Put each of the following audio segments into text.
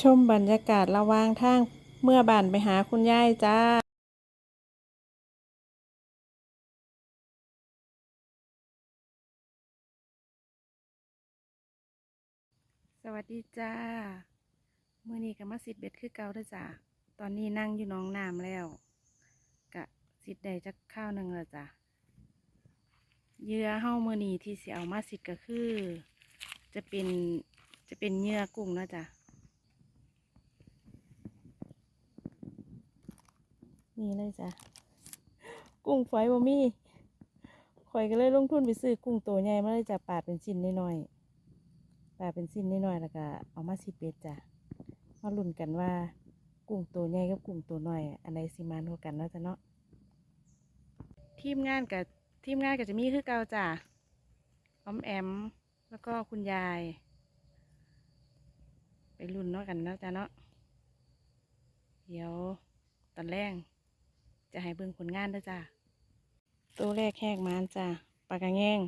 ชมบรรยากาศระว่างทางเมื่อบ้านไปหาคุณยายจ้าสวัสดีจ้าเมื่อนี้ก็มาสิทธิ์เบ็ดคือเก่าด้อจ้าตอนนี้นั่งอยู่น้องน้ำแล้วกะสิทธิ์ได้จักข้าวหนึ่งแล้วจ้ะเหยื่อเฮ้าเมื่อนีที่สิเอามาสิทธิ์ก็คือ จะเป็นจะเป็นเหยื่อกุ้งนะจ้ะ นี่เลยจ้ะ กุ้งฝอยบ่มีข่อยก็เลยลงทุนไปซื้อกุ้งตัวใหญ่มาเลยจ้ะปาดเป็นชิ้นน้อยๆปาดเป็นชิ้นน้อยๆแล้วก็เอามาสิเป็ดจ้ะมาลุ้นกันว่า กุ้งตัวใหญ่กับกุ้งตัวน้อย อันไหนสิมานกว่ากันเนาะจ้ะเนาะทีมงานกับทีมงานก็จะมีคือเก่าจ้ะออมแอม แล้วก็คุณยาย ไปลุ้นเนาะกันเนาะจ้ะเนาะเดี๋ยวตอนแรก จะให้เบิ่งผลงานด้วยจ้าตัวแรกแหกมานจ้าปลากระแงง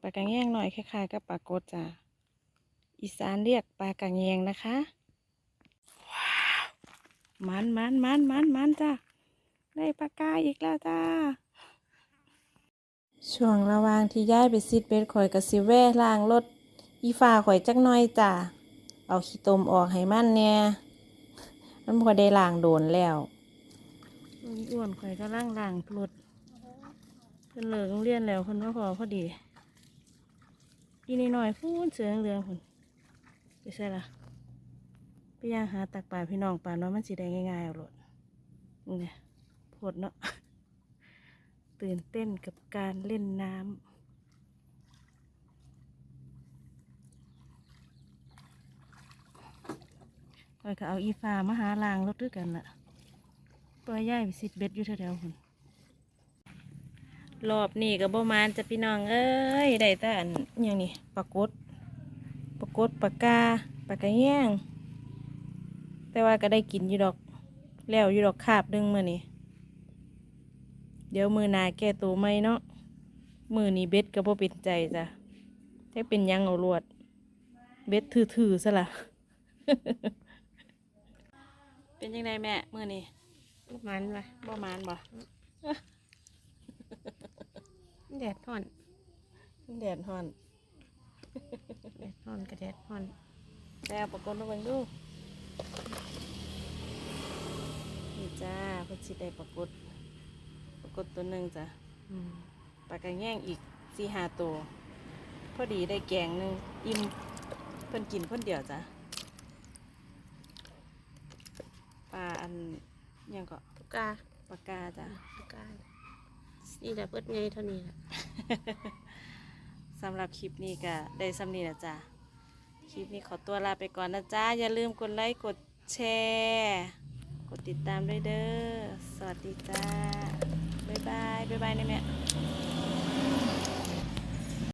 ปลากระแงงหน่อยคล้ายๆกับปลากดจ้าอีสานเรียกปลากระแงงนะคะว้าวมันมันมันมันมันจ้าได้ปลากาอีกแล้วจ้าช่วงระหว่างที่ย้ายไปซิดเบ็ดข่อยกับซิแว่ล้างรถอีฟ้าข่อยจักหน่อยจ้าเอาขี้ตมออกให้มันเนี่ยมันพอได้ล้างโดนแล้ว อ้วนข่อยก็ล่างล่างรถเพิ่นเลิกโรงเรียนแล้วเพิ่นมาพอพอดีอีนี่หน่อยพูนเสือเหลืองๆพุ่นไปใช่ละไปย่างหาตักปลาพี่น้องปลาเนาะมันสิได้ง่ายๆเอารถนี่ไงโพดเนาะตื่นเต้นกับการเล่นน้ำข่อยก็เอาอีฟ้ามาหาลางรถด้วยกันล่ะ ตัวใหญ่สิเบ็ดอยู่แถวๆคนรอบนี้กับบ่มานจะพี่น้องเอ้ยได้แต่อันอย่างนี้ปลากดปลากดปลากาปลากระแยงแต่ว่าก็ได้กินอยู่ดอกแล้วอยู่ดอกคาบหนึงมือนี้เดี๋ยวมือนาแก้ตัวไหมเนาะมือนี้เบ็ดก็บ่เป็นใจจ้ะแค่เป็นยังเอาลวด เบ็ดถือๆซะละเป็นยังไงแม่มือนี้ มันวะบ่มานบ่แดดห่อน แดดฮ้อน แดดห่อนกับแดดห่อนแล้วปรากฏมาเบิ่งดูนี่จ้าเพิ่นสิได้ปรากฏปรากฏตัวหนึ่งจ้ะอืมปลากระแง่งอีกสี่ห้าตัว พอดีได้แกงหนึ่งอิ่มเพิ่นกินเพิ่นเดียวจ้ะปลาอันห ยังก็ตุกาปลากาจ้ะตุกานี่แหละเปิดไงเท่านี้แหละสำหรับคลิปนี้ก็ได้สำนีนะจ๊ะคลิปนี้ขอตัวลาไปก่อนนะจ๊ะอย่าลืมกดไลค์กดแชร์กดติดตามด้วยเด้อสวัสดีจ้าบ๊ายบายบ๊ายบายนะแม่